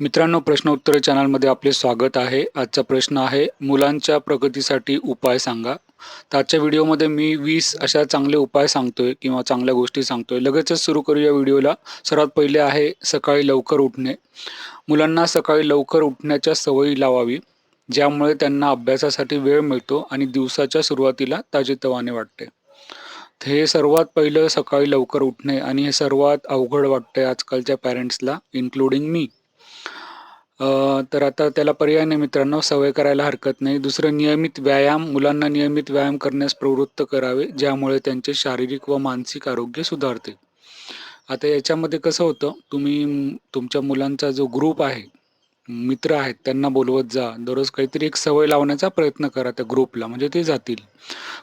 मित्रांनो प्रश्न उत्तर चॅनलमध्ये आपले स्वागत आहे. आजचा प्रश्न आहे मुलांच्या प्रगतीसाठी उपाय सांगा. तर आजच्या व्हिडिओमध्ये मी वीस अशा चांगले उपाय सांगतोय किंवा चांगल्या गोष्टी सांगतोय. लगेचच सुरू करूया व्हिडिओला. सर्वात पहिले आहे सकाळी लवकर उठणे. मुलांना सकाळी लवकर उठण्याच्या सवयी लावावी ज्यामुळे त्यांना अभ्यासासाठी वेळ मिळतो आणि दिवसाच्या सुरुवातीला ताजेतवाने वाटते. हे सर्वात पहिलं सकाळी लवकर उठणे आणि हे सर्वात अवघड वाटतंय आजकालच्या पॅरेंट्सला इन्क्लुडिंग मी अ, तर आता त्याला पर्याय नाही मित्रांनो सवय करायला हरकत नाही. दुसरं नियमित व्यायाम मुलांना नियमित व्यायाम करण्यास प्रवृत्त करावे ज्यामुळे त्यांचे शारीरिक व मानसिक आरोग्य सुधारते. आता याच्यामध्ये कसं होतं तुम्ही तुमच्या मुलांचा जो ग्रुप आहे मित्र आहेत त्यांना बोलवत जा. दररोज काहीतरी एक सवय लावण्याचा प्रयत्न करा त्या ग्रुपला म्हणजे ते जातील.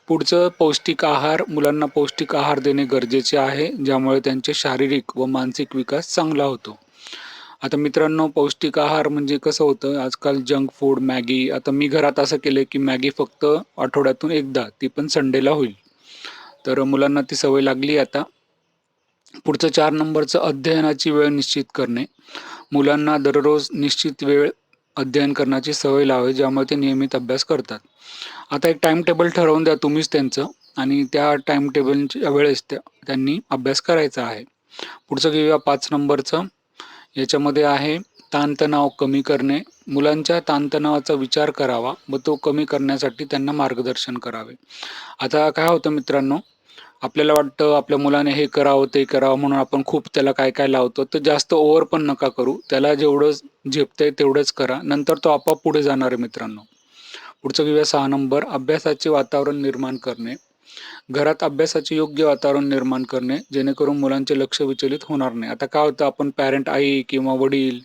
पुढचं पौष्टिक आहार मुलांना पौष्टिक आहार देणे गरजेचे आहे ज्यामुळे त्यांचे शारीरिक व मानसिक विकास चांगला होतो. आता मित्रांनो पौष्टिक आहार म्हणजे कसं होतं आजकाल जंक फूड मॅगी आता मी घरात असं केलं की मॅगी फक्त आठवड्यातून एकदा ती पण संडेला होईल. तर मुलांना ती सवय लागली आता. पुढचं चार नंबरचं अध्ययनाची वेळ निश्चित करणे. मुलांना दररोज निश्चित वेळ अध्ययन करण्याची सवय लावावी ज्यामुळे ते नियमित अभ्यास करतात. आता एक टाइम टेबल ठरवून द्या तुम्हीच त्यांचं आणि त्या टाइम टेबलच्या वेळेस त्या त्यांनी अभ्यास करायचा आहे. पुढचं घेऊया पाच नंबरचं. याच्यामध्ये आहे ताणतणाव कमी करणे. मुलांच्या ताणतणावाचा विचार करावा व तो कमी करण्यासाठी त्यांना मार्गदर्शन करावे. आता काय होतं मित्रांनो आपल्याला वाटतं आपल्या मुलाने हे करावं ते करावं म्हणून आपण खूप त्याला काय काय लावतो तर जास्त ओव्हर पण नका करू. त्याला जेवढं झेपतंय तेवढंच करा. नंतर तो आपोआप पुढे जाणार आहे मित्रांनो. पुढचं घेऊया सहा नंबर अभ्यासाचे वातावरण निर्माण करणे. घरात अभ्यासाचे योग्य वातावरण निर्माण करणे जेणेकरून मुलांचे लक्ष विचलित होणार नाही. आता काय होतं आपण पॅरेंट आई किंवा वडील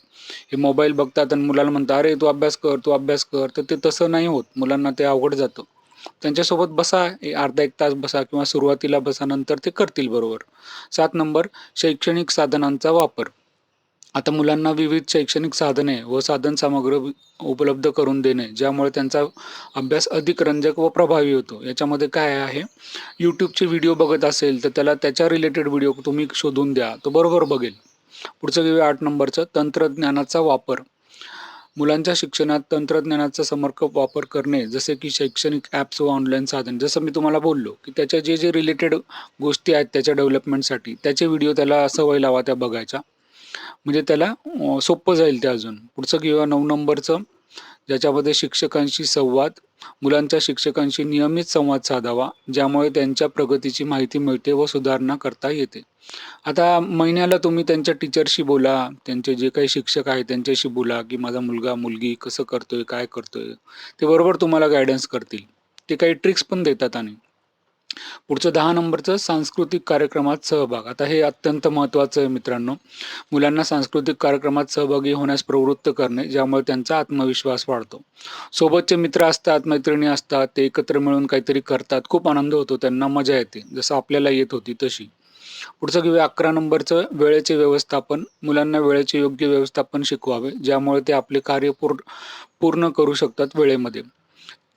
हे मोबाईल बघतात आणि मुलाला म्हणतात अरे तू अभ्यास कर तू अभ्यास कर. तर ते तसं नाही होत. मुलांना ते अवघड जातं. त्यांच्यासोबत बसा अर्धा एक तास बसा किंवा सुरुवातीला बसा नंतर ते करतील बरोबर. सात नंबर शैक्षणिक साधनांचा वापर. आता मुलांना विविध शैक्षणिक साधने व साधन सामग्री उपलब्ध करून देणे ज्यामुळे त्यांचा अभ्यास अधिक रंजक व प्रभावी होतो. याच्यामध्ये काय आहे? यूट्यूबचे व्हिडिओ बघत असेल तर त्याला त्याच्या रिलेटेड व्हिडिओ तुम्ही शोधून द्या. तो बरोबर बघेल. पुढचं घेऊया आठ नंबरचं. तंत्रज्ञानाचा वापर. मुलांच्या शिक्षणात तंत्रज्ञानाचा समर्पक वापर करणे जसे की शैक्षणिक ॲप्स व ऑनलाईन साधन. जसं मी तुम्हाला बोललो की त्याच्या जे जे रिलेटेड गोष्टी आहेत त्याच्या डेव्हलपमेंटसाठी त्याचे व्हिडिओ त्याला सवय लावा त्या बघायच्या. म्हणजे त्याला सोपं जाईल ते अजून. पुढचं किंवा नऊ नंबरचं ज्याच्यामध्ये शिक्षकांशी संवाद मुलांच्या शिक्षकांशी नियमित संवाद साधावा ज्यामुळे त्यांच्या प्रगतीची माहिती मिळते व सुधारणा करता येते. आता महिन्याला तुम्ही त्यांच्या टीचरशी बोला त्यांचे जे काही शिक्षक आहेत त्यांच्याशी बोला की माझा मुलगा मुलगी कसं करतोय काय करतोय ते बरोबर तुम्हाला गायडन्स करतील. ते काही ट्रिक्स पण देतात आणि. पुढचं दहा नंबरचं सांस्कृतिक कार्यक्रमात सहभाग. आता हे अत्यंत महत्त्वाचं आहे मित्रांनो. मुलांना सांस्कृतिक कार्यक्रमात सहभागी होण्यास प्रवृत्त करणे ज्यामुळे त्यांचा आत्मविश्वास वाढतो. सोबतचे मित्र असतात मैत्रिणी असतात ते एकत्र मिळून काहीतरी करतात. खूप आनंद होतो त्यांना मजा येते जसं आपल्याला येत होती तशी. पुढचं घेऊया अकरा नंबरचं वेळेचे व्यवस्थापन. मुलांना वेळेचे योग्य व्यवस्थापन शिकवावे ज्यामुळे ते आपले कार्य पूर्ण पूर्ण करू शकतात वेळेमध्ये.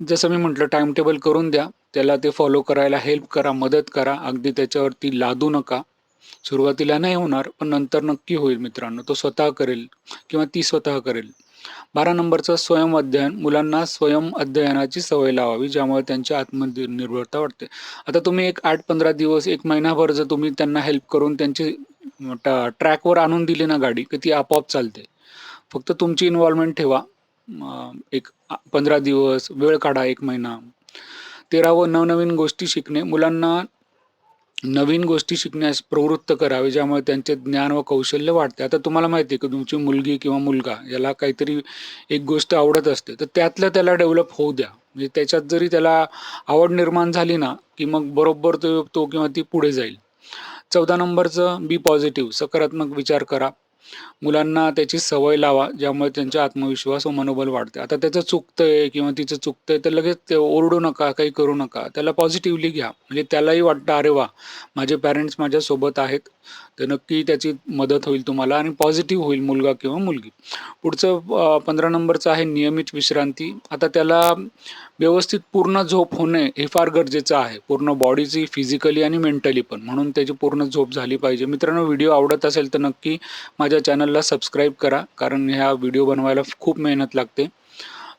जसं मी म्हटलं टाइम टेबल करून द्या. त्याला ते फॉलो करायला हेल्प करा मदत करा. अगदी त्याच्यावरती लादू नका. सुरुवातीला नाही होणार पण नंतर नक्की होईल मित्रांनो. तो स्वतः करेल किंवा ती स्वतः करेल. बारा नंबरचं स्वयं अध्ययन. मुलांना स्वयं अध्ययनाची सवय लावावी ज्यामुळे त्यांची आत्मनिर्भरता वाढते. आता तुम्ही एक आठ पंधरा दिवस एक महिनाभर जर तुम्ही त्यांना हेल्प करून त्यांची ट्रॅकवर आणून दिली ना गाडी की ती आपोआप चालते. फक्त तुमची इन्व्हॉल्वमेंट ठेवा. एक पंधरा दिवस वेळ काढा एक महिना. तेरावं नवनवीन गोष्टी शिकणे मुलांना नवीन गोष्टी शिकण्यास प्रवृत्त करावे ज्यामुळे त्यांचे ज्ञान व कौशल्य वाढते. आता तुम्हाला माहिती आहे की तुमची मुलगी किंवा मुलगा याला काहीतरी एक गोष्ट आवडत असते तर त्यातलं त्याला डेव्हलप होऊ द्या. म्हणजे त्याच्यात जरी त्याला आवड निर्माण झाली ना की मग बरोबर तो तो किंवा ती पुढे जाईल. चौदा नंबरचं बी पॉझिटिव्ह सकारात्मक विचार करा. मुलांना त्याची सवय लावा ज्यामुळे त्यांचा आत्मविश्वास व मनोबल वाढते. आता त्याचं चुकतंय किंवा तिचं चुकतंय तर लगेच ते ओरडू नका काही करू नका. त्याला पॉझिटिव्हली घ्या. म्हणजे त्यालाही वाटतं अरे वा माझे पॅरेंट्स माझ्यासोबत आहेत. तर नक्की त्याची मदत होईल तुम्हाला आणि पॉझिटिव्ह होईल मुलगा किंवा मुलगी. पुढचं पंधरा नंबरचं आहे नियमित विश्रांती. आता त्याला व्यवस्थित पूर्ण झोप होणे हे फार गरजेचं आहे. पूर्ण बॉडीची फिजिकली आणि मेंटली पण. म्हणून त्याची पूर्ण झोप झाली पाहिजे. मित्रांनो व्हिडिओ आवडत असेल तर नक्की माझ्या चॅनलला सबस्क्राईब करा. कारण ह्या व्हिडिओ बनवायला खूप मेहनत लागते.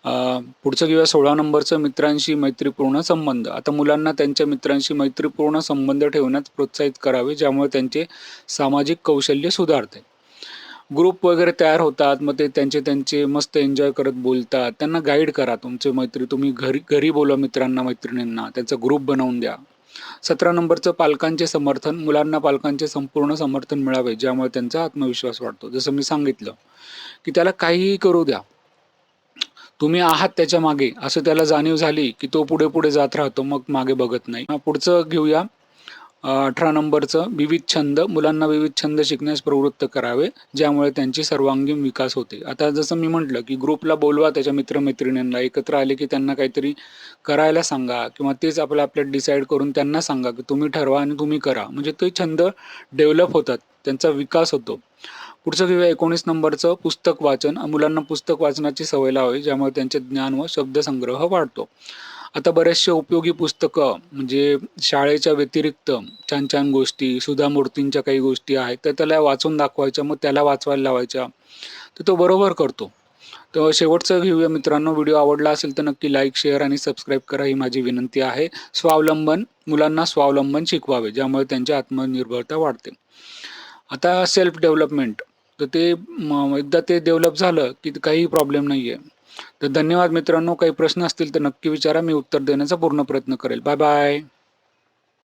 पुढचं घेऊया सोळा नंबरचं मित्रांशी मैत्रीपूर्ण संबंध. आता मुलांना त्यांच्या मित्रांशी मैत्रीपूर्ण संबंध ठेवण्यास प्रोत्साहित करावे ज्यामुळे त्यांचे सामाजिक कौशल्य सुधारते. ग्रुप वगैरे तयार होतात मग ते त्यांचे त्यांचे मस्त एन्जॉय करत बोलतात. त्यांना गाईड करा तुमचे मैत्री. तुम्ही घरी घरी बोला मित्रांना मैत्रिणींना. त्यांचा ग्रुप बनवून द्या. सतरा नंबरचं पालकांचे समर्थन मुलांना पालकांचे संपूर्ण समर्थन मिळावे ज्यामुळे त्यांचा आत्मविश्वास वाढतो. जसं मी सांगितलं की त्याला काहीही करू द्या. तुम्ही आहात त्याच्यामागे. असं त्याला जाणीव झाली की तो पुढे पुढे जात राहतो मग मागे बघत नाही. पुढचं घेऊया. अठरा नंबरचं विविध छंद मुलांना विविध छंद शिकण्यास प्रवृत्त करावे ज्यामुळे त्यांची सर्वांगीण विकास होते. आता जसं मी म्हटलं की ग्रुपला बोलवा त्याच्या मित्रमैत्रिणींना. एकत्र आले की त्यांना काहीतरी करायला सांगा किंवा तेच आपलं आपल्यात डिसाईड करून त्यांना सांगा की तुम्ही ठरवा आणि तुम्ही करा. म्हणजे ते छंद डेव्हलप होतात त्यांचा विकास होतो. पुढचं घेऊया एकोणीस नंबरचं पुस्तक वाचन. मुलांना पुस्तक वाचनाची सवय लावावी ज्यामुळे त्यांचे ज्ञान व शब्दसंग्रह वाढतो. आता बरेचसे उपयोगी पुस्तकं म्हणजे शाळेच्या व्यतिरिक्त छान छान गोष्टी सुधा मूर्तींच्या काही गोष्टी आहेत तर त्याला वाचून दाखवायच्या मग त्याला वाचवायला लावायच्या. तर तो बरोबर करतो. तर शेवटचं घेऊया मित्रांनो व्हिडिओ आवडला असेल तर नक्की लाईक शेअर आणि सबस्क्राईब करा ही माझी विनंती आहे. स्वावलंबन मुलांना स्वावलंबन शिकवावे ज्यामुळे त्यांची आत्मनिर्भरता वाढते. आता सेल्फ डेव्हलपमेंट तर ते एकदा ते डेव्हलप झालं की काही प्रॉब्लेम नाही आहे तर धन्यवाद मित्रांनो. काही प्रश्न असतील तर नक्की विचारा. मी उत्तर देण्याचा पूर्ण प्रयत्न करेल. Bye bye